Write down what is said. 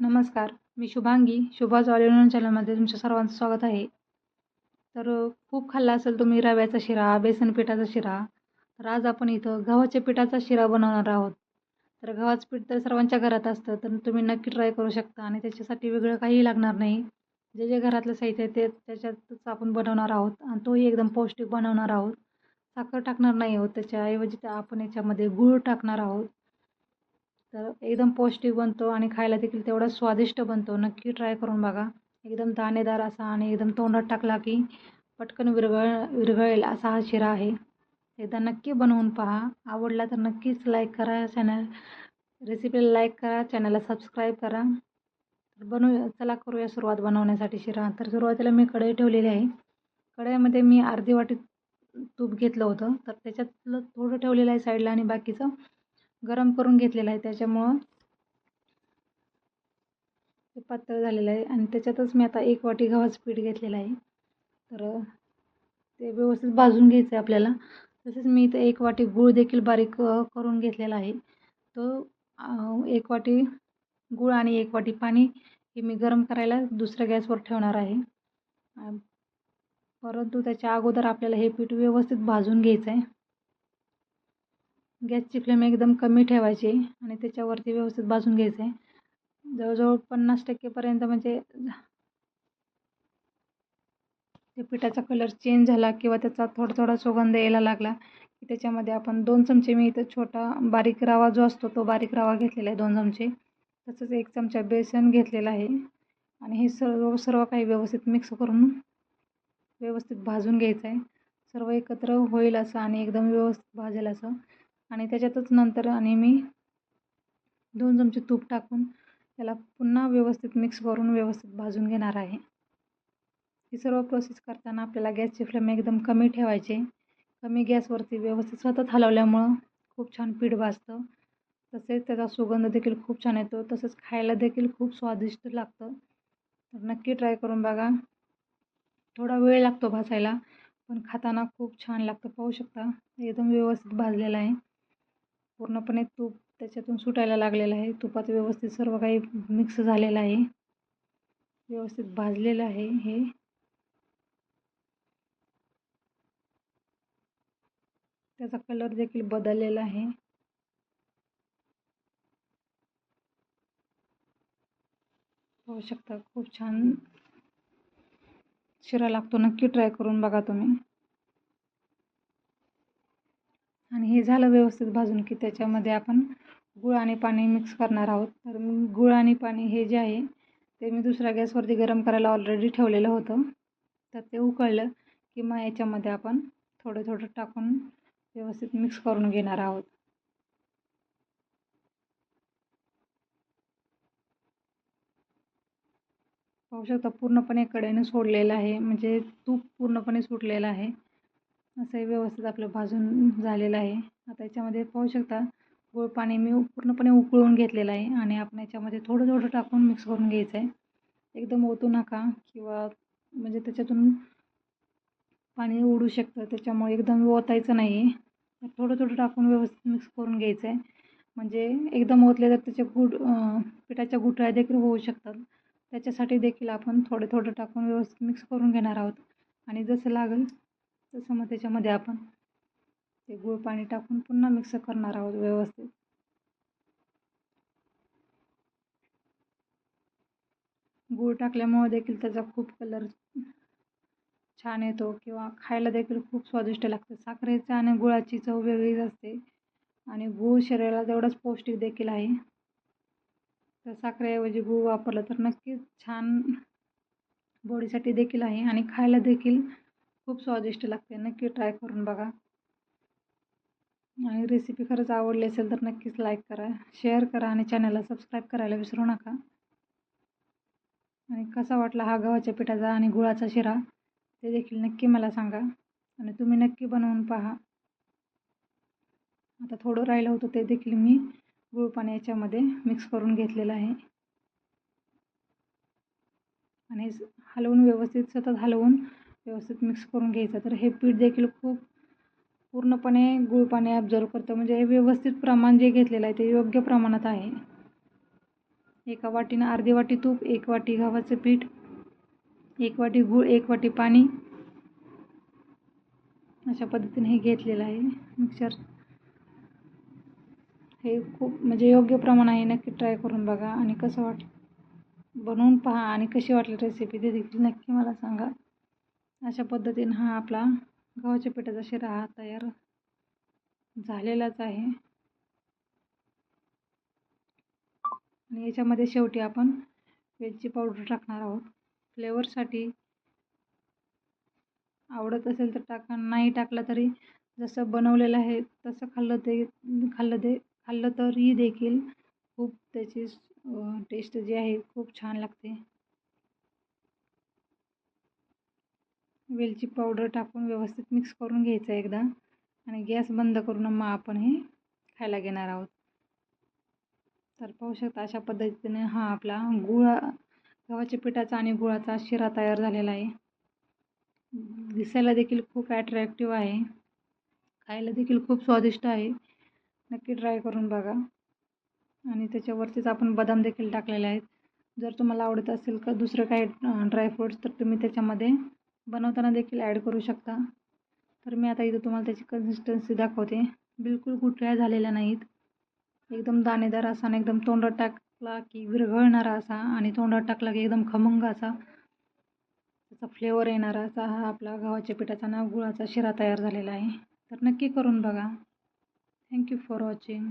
नमस्कार मी शुभांगी शुभाज ऑलिव्हन चॅनलमध्ये तुमच्या सर्वांचं स्वागत आहे. तर खूप खाल्ला असेल तुम्ही रव्याचा शिरा बेसन पिठाचा शिरा. तर आज आपण इथं गव्हाच्या पिठाचा शिरा बनवणार आहोत. तर गव्हाचं पीठ तर सर्वांच्या घरात असतं तर तुम्ही नक्की ट्राय करू शकता आणि त्याच्यासाठी वेगळं काहीही लागणार नाही. जे जे घरातलं साहित्य आहे ते त्याच्यातच आपण बनवणार आहोत आणि तोही एकदम पौष्टिक बनवणार आहोत. साखर टाकणार नाही आहोत त्याच्याऐवजी त्या आपण याच्यामध्ये गूळ टाकणार आहोत. तर एकदम पौष्टिक बनतो आणि खायला देखील तेवढा स्वादिष्ट बनतो. नक्की ट्राय करून बघा. एकदम दाणेदार असा आणि एकदम तोंडात टाकला की पटकन विरघळ विरघळेल असा हा शिरा आहे. एकदा नक्की बनवून पहा. आवडला तर नक्कीच लाईक करा चॅनल रेसिपीला लाईक करा. चॅनलला सबस्क्राईब करा. तर बनवू चला करूया सुरुवात बनवण्यासाठी शिरा. तर सुरुवातीला मी कढई ठेवलेली आहे. कढईमध्ये मी अर्धी वाटी तूप घेतलं होतं. तर त्याच्यातलं थोडं ठेवलेलं आहे साईडला आणि बाकीचं गरम करून घेतलेलं आहे त्याच्यामुळं. ते पातळ झालेलं आहे आणि त्याच्यातच मी आता एक वाटी गव्हाचं पीठ घेतलेलं आहे. तर ते व्यवस्थित भाजून घ्यायचं आहे आपल्याला. तसेच मी इथं एक वाटी गूळ देखील बारीक करून घेतलेला आहे. तो एक वाटी गूळ आणि एक वाटी पाणी हे मी गरम करायला दुसऱ्या गॅसवर ठेवणार आहे. परंतु त्याच्या अगोदर आपल्याला हे पीठ व्यवस्थित भाजून घ्यायचं आहे. गॅसची फ्लेम एकदम कमी ठेवायची आणि त्याच्यावरती व्यवस्थित भाजून घ्यायचं. आहे जवळजवळ पन्नास टक्केपर्यंत म्हणजे ते पिठाचा कलर चेंज झाला किंवा त्याचा थोडा थोडा सुगंध यायला लागला की त्याच्यामध्ये आपण दोन चमचे मी इथं छोटा बारीक रवा जो असतो तो बारीक रवा घेतलेला आहे दोन चमचे. तसंच एक चमचा बेसन घेतलेला आहे आणि हे सर्व सर्व काही व्यवस्थित मिक्स करून व्यवस्थित भाजून घ्यायचं आहे. सर्व एकत्र होईल असं आणि एकदम व्यवस्थित भाजेल असं. आणि त्याच्यातच नंतर आणि मी दोन चमचे तूप टाकून त्याला पुन्हा व्यवस्थित मिक्स करून व्यवस्थित भाजून घेणार आहे. ही सर्व प्रोसेस करताना आपल्याला गॅसची फ्लेम एकदम कमी ठेवायचे. कमी गॅसवरती व्यवस्थित सतत हलवल्यामुळं खूप छान पीठ भाजतं. तसेच त्याचा सुगंध देखील खूप छान येतो. तसंच खायला देखील खूप स्वादिष्ट लागतं. तर नक्की ट्राय करून बघा. थोडा वेळ लागतो भाजायला पण खाताना खूप छान लागतं. पाहू शकता एकदम व्यवस्थित भाजलेलं आहे. पूर्णपणे तूप त्याच्यातून सुटायला लागलेलं आहे. तुपात व्यवस्थित सर्व काही मिक्स झालेलं आहे. व्यवस्थित भाजलेलं आहे हे. त्याचा कलर देखील बदललेला आहे. पाहू शकता खूप छान शिरा लागतो. नक्की ट्राय करून बघा तुम्ही. आणि हे झालं व्यवस्थित भाजून की त्याच्यामध्ये आपण गुळ आणि पाणी मिक्स करणार आहोत. तर गुळ आणि पाणी हे जे आहे ते मी दुसऱ्या गॅसवरती गरम करायला ऑलरेडी ठेवलेलं होतं. तर ते उकळलं की मग याच्यामध्ये आपण थोडं थोडं टाकून व्यवस्थित मिक्स करून घेणार आहोत. पाहू शकता पूर्णपणे कडेनं सोडलेलं आहे म्हणजे तूप पूर्णपणे सुटलेलं आहे. असंही व्यवस्थित आपलं भाजून झालेलं आहे. आता याच्यामध्ये पाहू शकता गोड पाणी मी पूर्णपणे उकळून घेतलेलं आहे आणि आपण याच्यामध्ये थोडं थोडं टाकून मिक्स करून घ्यायचं आहे. एकदम ओतू नका किंवा म्हणजे त्याच्यातून पाणी उडू शकतं त्याच्यामुळे एकदम ओतायचं नाही आहे थोडं थोडं टाकून व्यवस्थित मिक्स करून घ्यायचं आहे. म्हणजे एकदम ओतले तर त्याचे गुड पिठाच्या गुठळ्या देखील होऊ शकतात. त्याच्यासाठी देखील आपण थोडं थोडं टाकून व्यवस्थित मिक्स करून घेणार आहोत. आणि जसं लागेल तसं मग त्याच्यामध्ये आपण ते गूळ पाणी टाकून पुन्हा मिक्स करणार आहोत व्यवस्थित. गूळ टाकल्यामुळे देखील त्याचा खूप कलर छान येतो किंवा खायला देखील खूप स्वादिष्ट लागतं. साखरेचा आणि गुळाची चव वेगळीच असते आणि गूळ शरीराला तेवढंच पौष्टिक देखील आहे. तर साखरेऐवजी गूळ वापरलं तर नक्कीच छान बॉडीसाठी देखील आहे आणि खायला देखील खूप स्वादिष्ट लागते नक्की ट्राय करून बघा. आणि रेसिपी खरंच आवडली असेल तर नक्कीच लाईक करा शेअर करा आणि चॅनलला सबस्क्राईब करायला विसरू नका. आणि कसा वाटला हा गव्हाच्या पिठाचा आणि गुळाचा शिरा ते देखील नक्की मला सांगा. आणि तुम्ही नक्की बनवून पहा. आता थोडं राहिलं होतं ते देखील मी गुळ पाणी याच्यामध्ये मिक्स करून घेतलेलं आहे. आणि हलवून व्यवस्थित सतत हलवून व्यवस्थित मिक्स करून घ्यायचं. तर हे पीठ देखील खूप पूर्णपणे गुळ पाणी ॲब्झॉर्व करतं. म्हणजे हे व्यवस्थित प्रमाण जे घेतलेलं आहे ते योग्य प्रमाणात आहे. एका वाटीनं अर्धी वाटी तूप एक वाटी गव्हाचं पीठ एक वाटी गूळ एक वाटी पाणी. अशा पद्धतीने हे घेतलेलं आहे मिक्सर हे खूप म्हणजे योग्य प्रमाण आहे. नक्की ट्राय करून बघा आणि कसं वाट बनवून पहा आणि कशी वाटली रेसिपी ते देखील नक्की मला सांगा. अशा पद्धतीनं हा आपला गव्हाच्या पिठाचा शिरा हा तयार झालेलाच आहे. आणि याच्यामध्ये शेवटी आपण वेलची पावडर टाकणार आहोत. फ्लेवरसाठी आवडत असेल तर टाका नाही टाकलं तरी जसं बनवलेलं आहे तसं खाल्लं ते खाल्लं ते खाल्लं तरी देखील खूप त्याची टेस्ट जी आहे खूप छान लागते. वेलची पावडर टाकून व्यवस्थित मिक्स करून घ्यायचं एकदा. आणि गॅस बंद करून मग आपण हे खायला घेणार आहोत. तर पाहू शकता अशा पद्धतीने हा आपला गुळा गव्हाच्या पिठाचा आणि गुळाचा शिरा तयार झालेला आहे. दिसायला देखील खूप ॲट्रॅक्टिव्ह आहे. खायला देखील खूप स्वादिष्ट आहे. नक्की ट्राय करून बघा. आणि त्याच्यावरतीच आपण बदाम देखील टाकलेले आहेत. जर तुम्हाला आवडत असेल का दुसरं काही ड्रायफ्रूट्स तर तुम्ही त्याच्यामध्ये बनवताना देखील ॲड करू शकता. तर मी आता इथं तुम्हाला त्याची कन्सिस्टन्सी दाखवते. बिलकुल गुठळ्या झालेल्या नाहीत. एकदम दाणेदार असा आणि एकदम तोंडात टाकला की विरघळणारा असा आणि तोंडात टाकला की एकदम खमंग असा. त्याचा फ्लेवर येणारा असा हा आपला गव्हाच्या पिठाचा ना गुळाचा शिरा तयार झालेला आहे. तर नक्की करून बघा. Thank you for watching